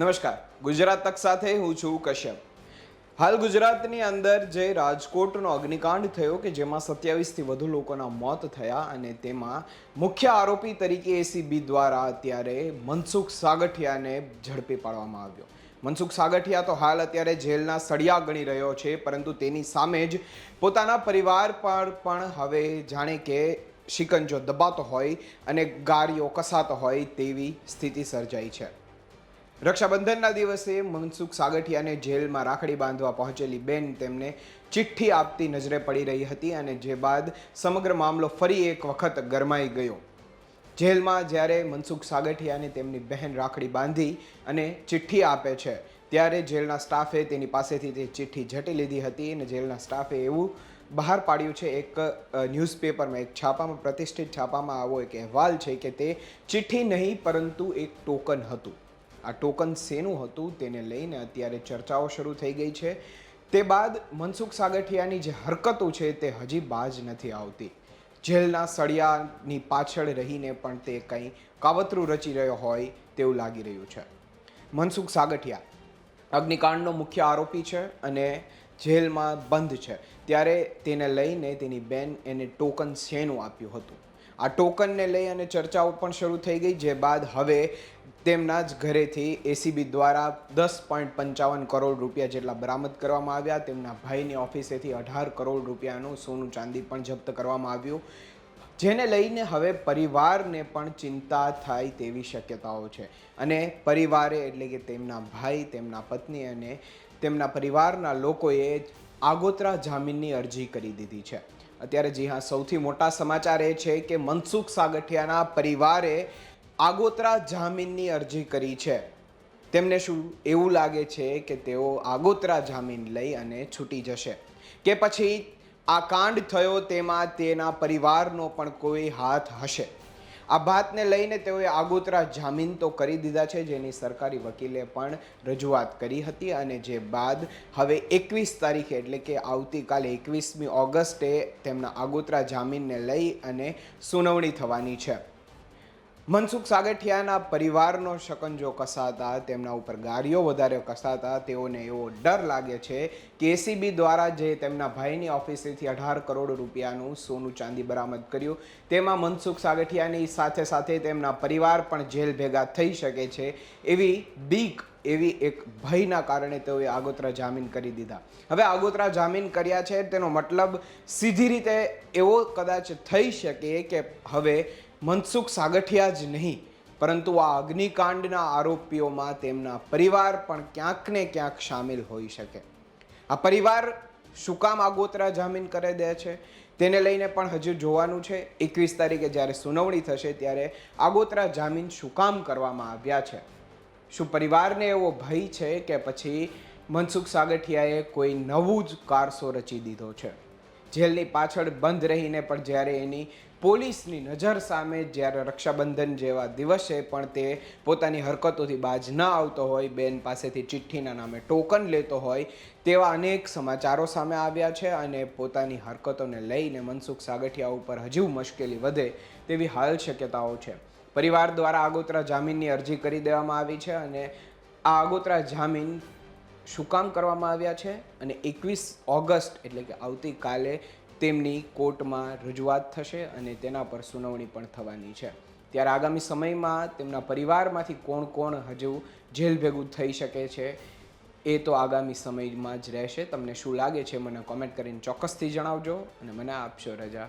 નમસ્કાર. ગુજરાત તક સાથે હું છું કશ્યપ. હાલ ગુજરાતની અંદર જે રાજકોટનો અગ્નિકાંડ થયો કે જેમાં સત્યાવીસથી વધુ લોકોના મોત થયા અને તેમાં મુખ્ય આરોપી તરીકે એસીબી દ્વારા અત્યારે મનસુખ સાગઠિયાને ઝડપી પાડવામાં આવ્યો. મનસુખ સાગઠિયા તો હાલ અત્યારે જેલના સળિયા ગણી રહ્યો છે, પરંતુ તેની સામે જ પોતાના પરિવાર પર પણ હવે જાણે કે શિકંજો દબાતો હોય અને ગાડીઓ કસાતો હોય તેવી સ્થિતિ સર્જાઈ છે. રક્ષાબંધનના દિવસે મનસુખ સાગઠિયાને જેલમાં રાખડી બાંધવા પહોંચેલી બેન તેમને ચિઠ્ઠી આપતી નજરે પડી રહી હતી અને જે બાદ સમગ્ર મામલો ફરી એક વખત ગરમાઈ ગયો. જેલમાં જ્યારે મનસુખ સાગઠિયાને તેમની બહેન રાખડી બાંધી અને ચિઠ્ઠી આપે છે, ત્યારે જેલના સ્ટાફે તેની પાસેથી તે ચિઠ્ઠી ઝટી લીધી હતી અને જેલના સ્ટાફે એવું બહાર પાડ્યું છે, એક ન્યૂઝપેપરમાં, એક છાપામાં, પ્રતિષ્ઠિત છાપામાં આવો એક અહેવાલ છે કે તે ચિઠ્ઠી નહીં, પરંતુ એક ટોકન હતું. આ ટોકન શેનું હતું તેને લઈને અત્યારે ચર્ચાઓ શરૂ થઈ ગઈ છે. તે બાદ મનસુખ સાગઠિયાની જે હરકતો છે તે હજી બાજ નથી આવતી. જેલના સળિયાની પાછળ રહીને પણ તે કંઈ કાવતરું રચી રહ્યો હોય તેવું લાગી રહ્યું છે. મનસુખ સાગઠિયા, અગ્નિકાંડનો મુખ્ય આરોપી છે અને જેલમાં બંધ છે. ત્યારે તેને લઈને તેની બેન એને ટોકન શેનું આપ્યું હતું? આ ટોકનને લઈ અને ચર્ચાઓ પણ શરૂ થઈ ગઈ, જે બાદ હવે તેમના જ ઘરેથી એસીબી દ્વારા દસ પોઈન્ટ પંચાવન કરોડ રૂપિયા જેટલા બરામદ કરવામાં આવ્યા. તેમના ભાઈની ઓફિસેથી અઢાર કરોડ રૂપિયાનું સોનું ચાંદી પણ જપ્ત કરવામાં આવ્યું. જેને લઈને હવે પરિવારને પણ ચિંતા થાય તેવી શક્યતાઓ છે. અને પરિવારે એટલે કે તેમના ભાઈ, તેમના પત્ની અને તેમના પરિવારના લોકોએ આગોતરા જામીનની અરજી કરી દીધી છે. અત્યારે જી હા, સૌથી મોટા સમાચાર એ છે કે મનસુખ સાગઠિયાના પરિવારે આગોતરા જામીનની અરજી કરી છે. તેમને શું એવું લાગે છે કે તેઓ આગોતરા જામીન લઈ અને છૂટી જશે? કે પછી આ કાંડ થયો તેમાં તેના પરિવારનો પણ કોઈ હાથ હશે? આ વાતને લઈને તેઓએ આગોતરા જામીન તો કરી દીધા છે, જેની સરકારી વકીલે પણ રજૂઆત કરી હતી અને જે બાદ હવે એકવીસ તારીખે, એટલે કે આવતીકાલે એકવીસમી ઓગસ્ટે તેમના આગોતરા જામીનને લઈ અને સુનાવણી થવાની છે. મનસુખ સાગઠિયાના પરિવારનો શકંજો કસાતા, તેમના ઉપર ગાડીઓ વધારે કસાતા, તેઓને એવો ડર લાગે છે. કે એસીબી દ્વારા જે તેમના ભાઈની ઓફિસેથી અઢાર કરોડ રૂપિયાનું સોનું ચાંદી બરામદ કર્યું, તેમાં મનસુખ સાગઠિયાની સાથે સાથે તેમના પરિવાર પણ જેલ ભેગા થઈ શકે છે. એવી બીક, એવી એક ભયના કારણે તેઓએ આગોતરા જામીન કરી દીધા. હવે આગોતરા જામીન કર્યા છે, તેનો મતલબ સીધી રીતે એવો કદાચ થઈ શકે કે હવે મનસુખ સાગઠિયા જ નહીં, પરંતુ આ અગ્નિકાંડના આરોપીઓમાં તેમના પરિવાર પણ ક્યાંક ને ક્યાંક સામેલ હોઈ શકે. આ પરિવાર શું કામ આગોતરા જામીન કરી દે છે? તેને લઈને પણ હજુ જોવાનું છે. એકવીસ તારીખે જ્યારે સુનાવણી થશે ત્યારે આગોતરા જામીન શું કામ કરવામાં આવ્યા છે? શું પરિવારને એવો ભય છે કે પછી મનસુખ સાગઠિયાએ કોઈ નવું જ કારસો રચી દીધો છે? જેલની પાછળ બંધ રહીને પણ જ્યારે એની પોલીસની નજર સામે જ્યારે રક્ષાબંધન જેવા દિવસે પણ તે પોતાની હરકતોથી બાજ ન આવતો હોય, બેન પાસેથી ચિઠ્ઠીના નામે ટોકન લેતો હોય, તેવા અનેક સમાચારો સામે આવ્યા છે અને પોતાની હરકતોને લઈને મનસુખ સાગઠિયા ઉપર હજુ મુશ્કેલી વધે તેવી હાલ શક્યતાઓ છે. પરિવાર દ્વારા આગોતરા જામીનની અરજી કરી દેવામાં આવી છે અને આ આગોતરા જામીન શું કામ કરવામાં આવ્યા છે? અને એકવીસ ઓગસ્ટ, એટલે કે આવતીકાલે તેમની કોર્ટમાં રજૂઆત થશે અને તેના પર સુનાવણી પણ થવાની છે. ત્યારે આગામી સમયમાં તેમના પરિવારમાંથી કોણ કોણ હજુ જેલ ભેગું થઈ શકે છે, એ તો આગામી સમયમાં જ રહેશે. તમને શું લાગે છે, મને કોમેન્ટ કરીને ચોક્કસથી જણાવજો. અને મને આપશો રજા.